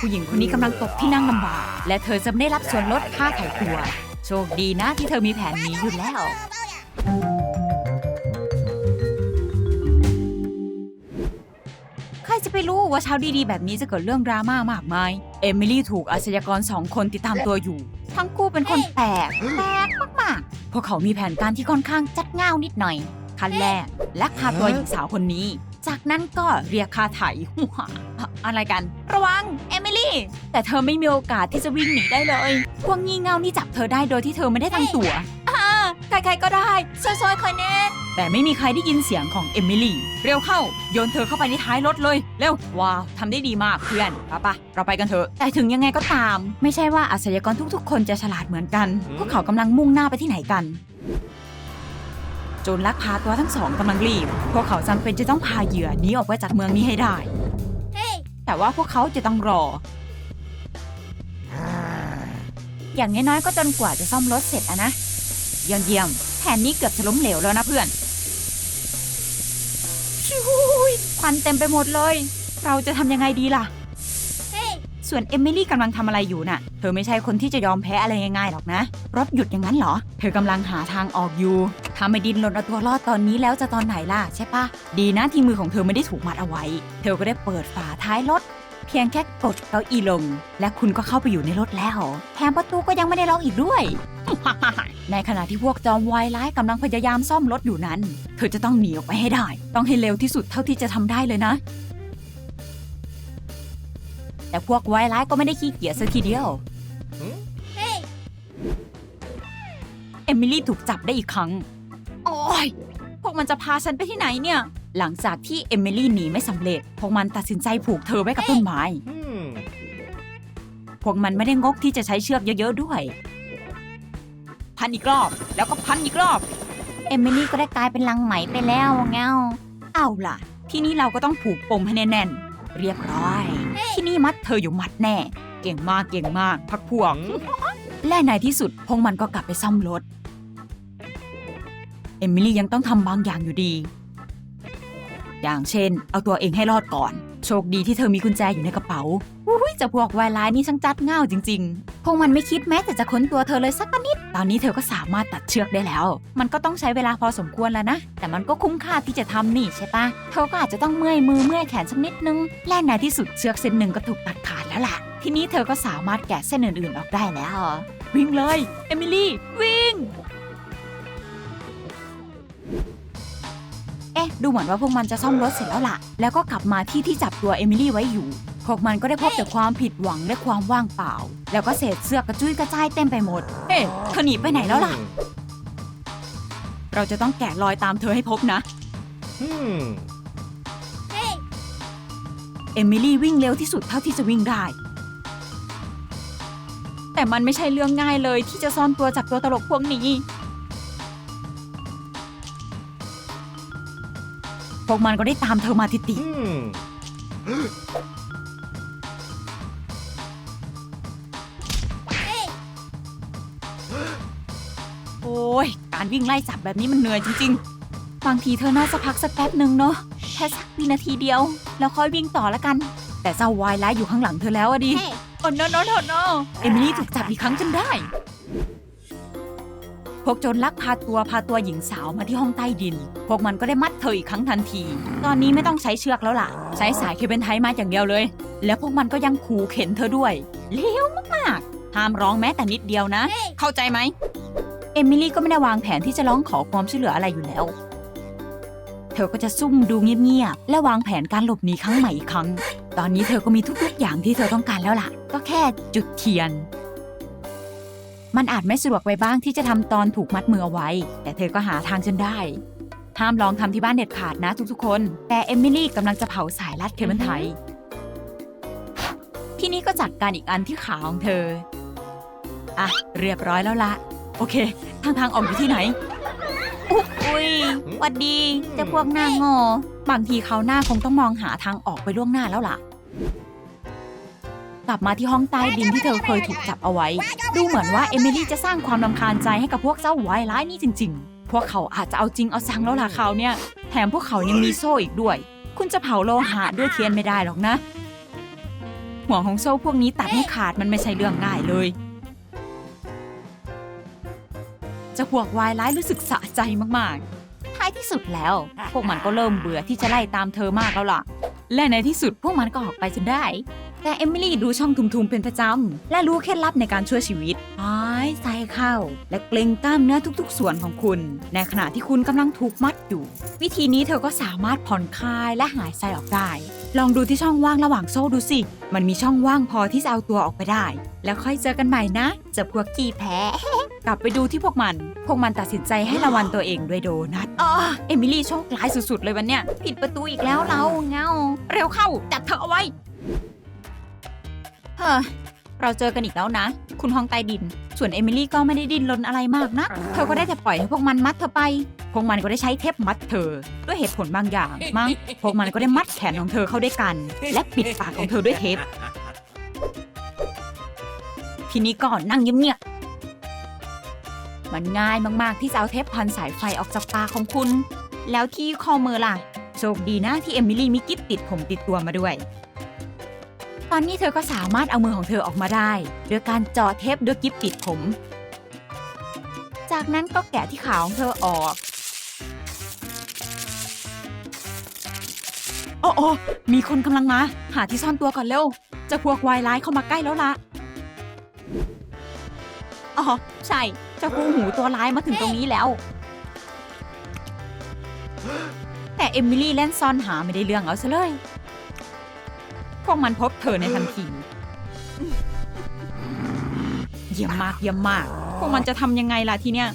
ผู้หญิงคนนี้กำลังตกที่นั่งลำบาก และเธอจะไม่ได้รับส่วนลดค่าไถ่ตัว โชคดีนะที่เธอมีแผนนี้อยู่แล้ว ใครจะไปรู้ว่าเช้าดีๆ แบบนี้จะเกิดเรื่องดราม่ามากมาย เอมิลี่ถูกอาชญากรสองคนติดตามตัวอยู่ ทั้งคู่เป็นคนแปลกแปลกมากๆ พวกเขามีแผนการที่ค่อนข้างจัดง่าวนิดหน่อยขั้นแรกและพาตัวหญิงสาวคนนี้ จากนั้นก็เรียกค่าไถ่หัวอะอะไรกัน ระวัง เอมิลี่ แต่เธอไม่มีโอกาสที่จะวิ่งหนีได้เลยพวกงี่เง่านี่จับเธอได้โดยที่เธอไม่ได้ตั้งตัวอ่าใครๆก็ได้ซอยๆคอยเน่แต่ไม่มีใครได้ยินเสียงของเอมิลี่ เร็วเข้า โยนเธอเข้าไปในท้ายรถเลย เร็ว ว้าวทำได้ดีมากเพื่อนปะปะเราไปกันเถอะ แต่ถึงยังไงก็ตาม ไม่ใช่ว่าอาชญากรทุกๆ คนจะฉลาดเหมือนกัน พวกเขากำลังมุ่งหน้าไปที่ไหนกันโจรลักพาตัวทั้งสองกำลังรีบ พวกเขาจำเป็นจะต้องพาเหยื่อหนีออกไปจากเมืองนี้ให้ได้แต่ว่าพวกเขาจะต้องรอ อย่างน้อยๆก็จนกว่าจะซ่อมรถเสร็จอะนะเยี่ยมเยี่ยมๆแผนนี้เกือบจะล้มเหลวแล้วนะเพื่อนชิวยควันเต็มไปหมดเลย เราจะทำยังไงดีล่ะ ส่วนเอมิลี่กำลังทำอะไรอยู่น่ะ เธอไม่ใช่คนที่จะยอมแพ้อะไรง่ายๆหรอกนะ รถหยุดอย่างนั้นเหรอ เธอกำลังหาทางออกอยู่ ถ้าไม่ดินหล่นเอาตัวรอดตอนนี้แล้วจะตอนไหนล่ะใช่ปะดีนะที่มือของเธอไม่ได้ถูกมัดเอาไว้ เธอก็ได้เปิดฝาท้ายรถเพียงแค่กดเก้าอี้ลง และคุณก็เข้าไปอยู่ในรถแล้วแถมประตูก็ยังไม่ได้ล็อกอีกด้วย ในขณะที่พวกจอมวายร้ายกำลังพยายามซ่อมรถอยู่นั้น เธอจะต้องหนีออกไปให้ได้ ต้องให้เร็วที่สุดเท่าที่จะทำได้เลยนะ แต่พวกวายร้ายก็ไม่ได้ขี้เกียจสักทีเดียว เอมิลี่ถูกจับได้อีกครั้ง โอ้ย พวกมันจะพาฉันไปที่ไหนเนี่ย หลังจากที่เอมิลี่หนีไม่สำเร็จ พวกมันตัดสินใจผูกเธอไว้กับต้นไม้ Hmm. พวกมันไม่ได้งกที่จะใช้เชือกเยอะ ๆ ด้วย พันอีกรอบ แล้วก็พันอีกรอบ เอมิลี่ก็ได้กลายเป็นลังไหมไปแล้วเงาเอาล่ะ ที่นี่เราก็ต้องผูกปมให้แน่นๆ เรียบร้อย ที่นี่มัดเธออยู่มัดแน่ เก่งมากเก่งมากพักพวกและในที่สุดพวกมันก็กลับไปซ่อมรถ เอมิลี่ยังต้องทำบางอย่างอยู่ดี อย่างเช่น เอาตัวเองให้รอดก่อน โชคดีที่เธอมีกุญแจอยู่ในกระเป๋าอุ้ยเจะพวกวายร้ายนี่ช่างจัดง่าวจริง ๆ พวกมันไม่คิดแม้แต่จะค้นตัวเธอเลยสักนิด ตอนนี้เธอก็สามารถตัดเชือกได้แล้ว มันก็ต้องใช้เวลาพอสมควรแล้วนะ แต่มันก็คุ้มค่าที่จะทำนี่ใช่ปะเธอก็อาจจะต้องเมื่อยมือเมื่อยแขนสักนิดนึง และในที่สุดเชือกเส้นหนึ่งก็ถูกตัดขาดแล้วล่ะ ทีนี้เธอก็สามารถแกะเส้นอื่นๆออกได้แล้ว วิ่งเลย เอมิลี่ วิ่ง เอ๊ะ ดูเหมือนว่าพวกมันจะซ่อมรถเสร็จแล้วล่ะ แล้วก็กลับมาที่ที่จับตัวเอมิลี่ไว้อยู่ พวกมันก็ได้พบแต่ความผิดหวังและความว่างเปล่า แล้วก็เศษเสื้อกระจุยกระจายเต็มไปหมดเอ๊ะเธอหนีไปไหนแล้วล่ะ Hmm. เราจะต้องแกะรอยตามเธอให้พบนะ Hmm. เอมิลี่วิ่งเร็วที่สุดเท่าที่จะวิ่งได้ แต่มันไม่ใช่เรื่องง่ายเลยที่จะซ่อนตัวจากตัวตลกพวกนี้ พวกมันก็ได้ตามเธอมาติด Hmm. โอ้ย การวิ่งไล่จับแบบนี้มันเหนื่อยจริง ๆ บางทีเธอน่าจะพักสักแป๊บหนึ่งเนาะแค่สักวินาทีเดียว แล้วค่อยวิ่งต่อละกัน แต่เจ้าวายร้ายอยู่ข้างหลังเธอแล้วอะดิโอ้ no no no no เอมิลี่ถูกจับอีกครั้งจนได้ พวกโจรลักพาตัวพาตัวหญิงสาวมาที่ห้องใต้ดิน พวกมันก็ได้มัดเธออีกครั้งทันที ตอนนี้ไม่ต้องใช้เชือกแล้วล่ะ ใช้สายเคเบิลไทมาอย่างเดียวเลย แล้วพวกมันก็ยังขู่เข็นเธอด้วยเลวมากๆห้ามร้องแม้แต่นิดเดียวนะ เข้าใจไหม เอมิลี่ก็ไม่ได้วางแผนที่จะร้องขอความช่วยเหลืออะไรอยู่แล้ว เธอก็จะซุ่มดูเงียบๆ และวางแผนการหลบหนีครั้งใหม่อีกครั้ง ตอนนี้เธอก็มีทุกๆ อย่างที่เธอต้องการแล้วล่ะ ก็แค่จุดเทียน มันอาจไม่สะดวกไปบ้างที่จะทำตอนถูกมัดมือเอาไว้ แต่เธอก็หาทางจนได้ห้ามลองทำที่บ้านเด็ดขาดนะทุกๆ คน แต่เอมิลี่กำลังจะเผาสายลัดเคเบิลไทยที่นี่ก็จัดการอีกอันที่ขาของเธอ อะ เรียบร้อยแล้วละ โอเค ทางทางออกอยู่ที่ไหน อุ๊ยอุ้ยหวัดดีเจะพวกหน้าโง่บางทีเขาวหน้าคงต้องมองหาทางออกไปล่วงหน้าแล้วล่ะ กลับมาที่ห้องใต้ดินที่เธอเคยถูกจับเอาไว้ ดูเหมือนว่าเอมิลี่จะสร้างความรำคาญใจให้กับพวกเจ้าวายร้ายนี่จริง ๆ พวกเขาอาจจะเอาจริงเอาจังแล้วล่ะคราวเนี่ย แถมพวกเขายังมีโซ่อีกด้วย คุณจะเผาโลหะด้วยเทียนไม่ได้หรอกนะ หัวของโซ่พวกนี้ตัดให้ขาดมันไม่ใช่เรื่องง่ายเลย จะพวกวายร้ายรู้สึกสะใจมากๆ ท้ายที่สุดแล้ว พวกมันก็เริ่มเบื่อที่จะไล่ตามเธอมากแล้วล่ะ และในที่สุดพวกมันก็ออกไปจนได้ แต่เอมิลี่ดูช่องทุมๆเป็นประจำ และรู้เคล็ดลับในการช่วยชีวิตหายใจเข้า และเกรงกล้ามเนื้อทุกๆ ส่วนของคุณ ในขณะที่คุณกำลังถูกมัดอยู่ วิธีนี้เธอก็สามารถผ่อนคลายและหายใจออกได้ ลองดูที่ช่องว่างระหว่างโซ่ดูสิ มันมีช่องว่างพอที่จะเอาตัวออกไปได้ แล้วค่อยเจอกันใหม่นะเจะพวกขี้แพ้ กลับไปดูที่พวกมัน พวกมันตัดสินใจให้รางวัลตัวเองด้วยโดนัทอ๋อเอมิลี่โชคร้ายสุดๆเลยวันเนี้ยผิดประตูอีกแล้วเราเงา เร็วเข้าจับเธอเอาไว้เฮ้อเราเจอกันอีกแล้วนะ คุณห้องใต้ดิน ส่วนเอมิลี่ก็ไม่ได้ดิ้นรนอะไรมากนะ เธอก็ได้แต่ปล่อยให้พวกมันมัดเธอไป พวกมันก็ได้ใช้เทปมัดเธอ ด้วยเหตุผลบางอย่างมั้ง พวกมันก็ได้มัดแขนของเธอเข้าด้วยกัน และปิดปากของเธอด้วยเทป ทีนี้ก็นั่งเงียบๆ มันง่ายมากๆที่จะเอาเทปพันสายไฟออกจากปาของคุณ แล้วที่ข้อมือล่ะ โชคดีนะที่เอมิลี่มีกิ๊บติดผมติดตัวมาด้วย ตอนนี้เธอก็สามารถเอามือของเธอออกมาได้โดยการเจาะเทปด้วยกิ๊บติดผม จากนั้นก็แกะที่ขาของเธอออกโอ้โอมีคนกำลังมา หาที่ซ่อนตัวก่อนเร็ว จะพวกวายร้ายเข้ามาใกล้แล้วละ อ๋อใช่เจ้ากูหูตัวร้ายมาถึงตรงนี้แล้ว แต่เอมิลี่เล่นซ่อนหาไม่ได้เรื่องเอาซะเลย พวกมันพบเธอในทันที เยี่ยมมากเยี่ยมมาก พวกมันจะทำยังไงล่ะทีเนี้ย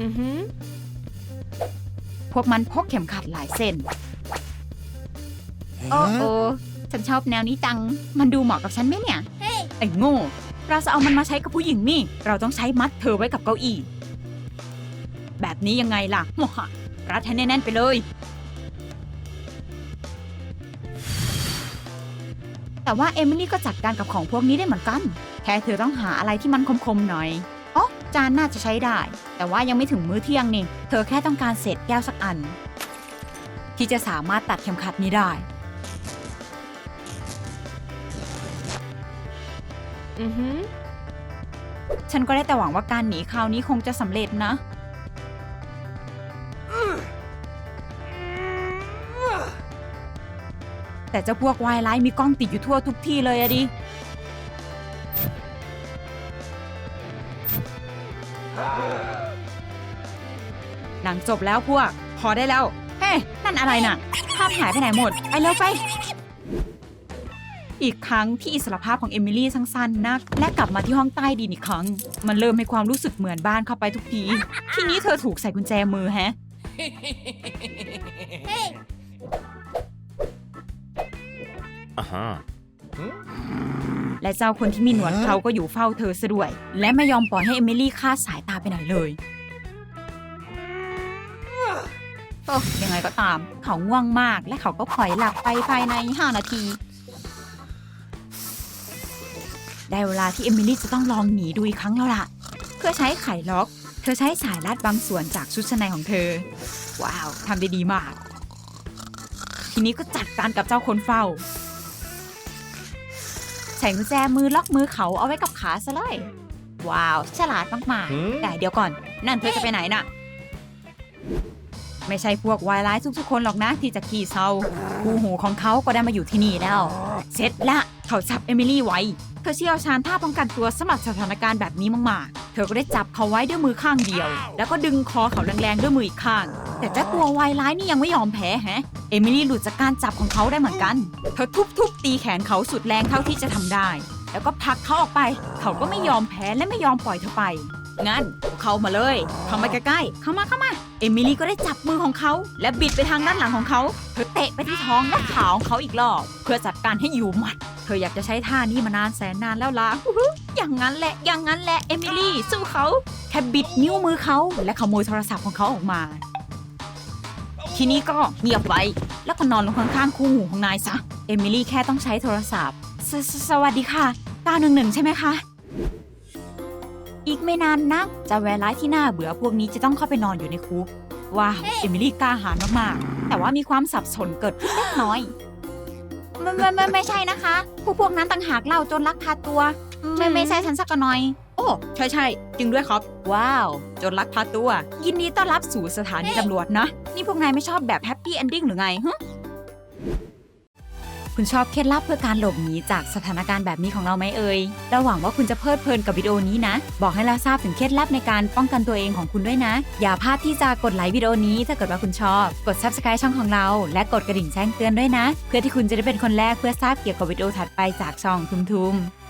อือหือพวกมันพกเข็มขัดหลายเส้น โอ้โอฉันชอบแนวนี้จัง มันดูเหมาะกับฉันไหมเนี่ย ไอ้โง่ เราจะเอามันมาใช้กับผู้หญิงนี่ เราต้องใช้มัดเธอไว้กับเก้าอี้ แบบนี้ยังไงล่ะโมหะรัดให้แน่นๆไปเลย แต่ว่าเอมิลี่ก็จัดการกับของพวกนี้ได้เหมือนกัน แค่เธอต้องหาอะไรที่มันคมๆหน่อยอ๋อจานน่าจะใช้ได้ แต่ว่ายังไม่ถึงมื้อเที่ยงนี่ เธอแค่ต้องการเศษแก้วสักอัน ที่จะสามารถตัดเข็มขัดนี้ได้ อือหือ ฉันก็ได้แต่หวังว่าการหนีคราวนี้คงจะสำเร็จนะ แต่เจ้าพวกวายร้ายมีกล้องติดอยู่ทั่วทุกที่เลยอะดิ หนังจบแล้วพวก พอได้แล้ว เฮ้ นั่นอะไรน่ะ ภาพหายไปไหนหมด ไปเร็วไป อีกครั้งที่อิสรภาพของเอมิลี่สั้นๆนัก และกลับมาที่ห้องใต้ดินอีกครั้ง มันเริ่มให้ความรู้สึกเหมือนบ้านเข้าไปทุกที ทีนี้เธอถูกใส่กุญแจมือแฮะ อ่าฮะ และเจ้าคนที่มีหนวดเขาก็อยู่เฝ้าเธอซะด้วย และไม่ยอมปล่อยให้เอมิลี่คลาดสายตาไปไหนเลยโอ้ยังไงก็ตาม เขาง่วงมากและเขาก็พลอยหลับไปภายใน 5 นาที ได้เวลาที่เอมิลี่จะต้องลองหนีดูอีกครั้งแล้วล่ะ เพื่อใช้ไขล็อก เธอใช้สายรัดบางส่วนจากชุดชั้นในของเธอ ว้าวทำได้ดีมาก ทีนี้ก็จัดการกับเจ้าคนเฝ้า ใส่กุญแจมือล็อกมือเขาเอาไว้กับขาซะเลย ว้าว ฉลาดมากหืมๆแต่เดี๋ยวก่อน นั่นเธอจะไปไหนน่ะ ไม่ใช่พวกวายร้ายทุกๆคนหรอกนะที่จะขี่เซาคู่หูของเขาก็ได้มาอยู่ที่นี่แล้ว เสร็จละ เขาจับเอมิลี่ไว้เธอเชี่ยวชาญท่าป้องกันตัวสำหรับสถานการณ์แบบนี้มากๆ เธอก็ได้จับเขาไว้ด้วยมือข้างเดียว แล้วก็ดึงคอเขาแรงๆด้วยมืออีกข้าง แต่เจ้าตัววายร้ายนี่ยังไม่ยอมแพ้แฮะ เอมิลี่หลุดจากการจับของเขาได้เหมือนกัน เธอทุบๆตีแขนเขาสุดแรงเท่าที่จะทำได้ แล้วก็ผลักเขาออกไป เขาก็ไม่ยอมแพ้และไม่ยอมปล่อยเธอไป งั้นเข้ามาเลย เข้ามาใกล้ๆ เข้ามาเข้ามา เอมิลี่ก็ได้จับมือของเขา และบิดไปทางด้านหลังของเขาเธอเตะไปที่ท้องและขาของเขาอีกรอบ เพื่อจัดการให้อยู่หมัด เธออยากจะใช้ท่านี้มานานแสนนานแล้วล่ะอย่างนั้นแหละ อย่างนั้นแหละ เอมิลี่สู้เขา แค่บิดนิ้วมือเขาและขโมยโทรศัพท์ของเขาออกมา ทีนี้ก็เงียบไว้แล้วก็นอนลงข้างๆคู่หูของนายซะ เอมิลี่แค่ต้องใช้โทรศัพท์ สวัสดีค่ะ911ใช่ไหมคะ อีกไม่นานนักจะแวร์ร้ายที่น่าเบื่อพวกนี้จะต้องเข้าไปนอนอยู่ในคุก ว้าวเอมิลี่กล้าหาญมากๆ แต่ว่ามีความสับสนเกิดขึ้นเล็กน้อย ไม่ไม่ไม่ไม่ใช่นะคะผู้พวกนั้นต่างหากเล่าจนลักพาตัว ไม่ไม่ใช่ฉันสักหน่อย โอ้ใช่ใช่จริงด้วยครับ ว้าวจนลักพาตัว ยินดีต้อนรับสู่สถานีตำรวจนะ นี่พวกนายไม่ชอบแบบแฮปปี้เอนดิ้งหรือไงฮะ คุณชอบเคล็ดลับเพื่อการหลบหนีจากสถานการณ์แบบนี้ของเราไหมเอ่ยเราหวังว่าคุณจะเพลิดเพลินกับวิดีโอนี้นะ บอกให้เราทราบถึงเคล็ดลับในการป้องกันตัวเองของคุณด้วยนะ อย่าพลาดที่จะกดไลค์วิดีโอนี้ถ้าเกิดว่าคุณชอบ กด subscribe ช่องของเรา และกดกระดิ่งแจ้งเตือนด้วยนะ เพื่อที่คุณจะได้เป็นคนแรกเพื่อทราบเกี่ยวกับวิดีโอถัดไปจากช่องทุมๆ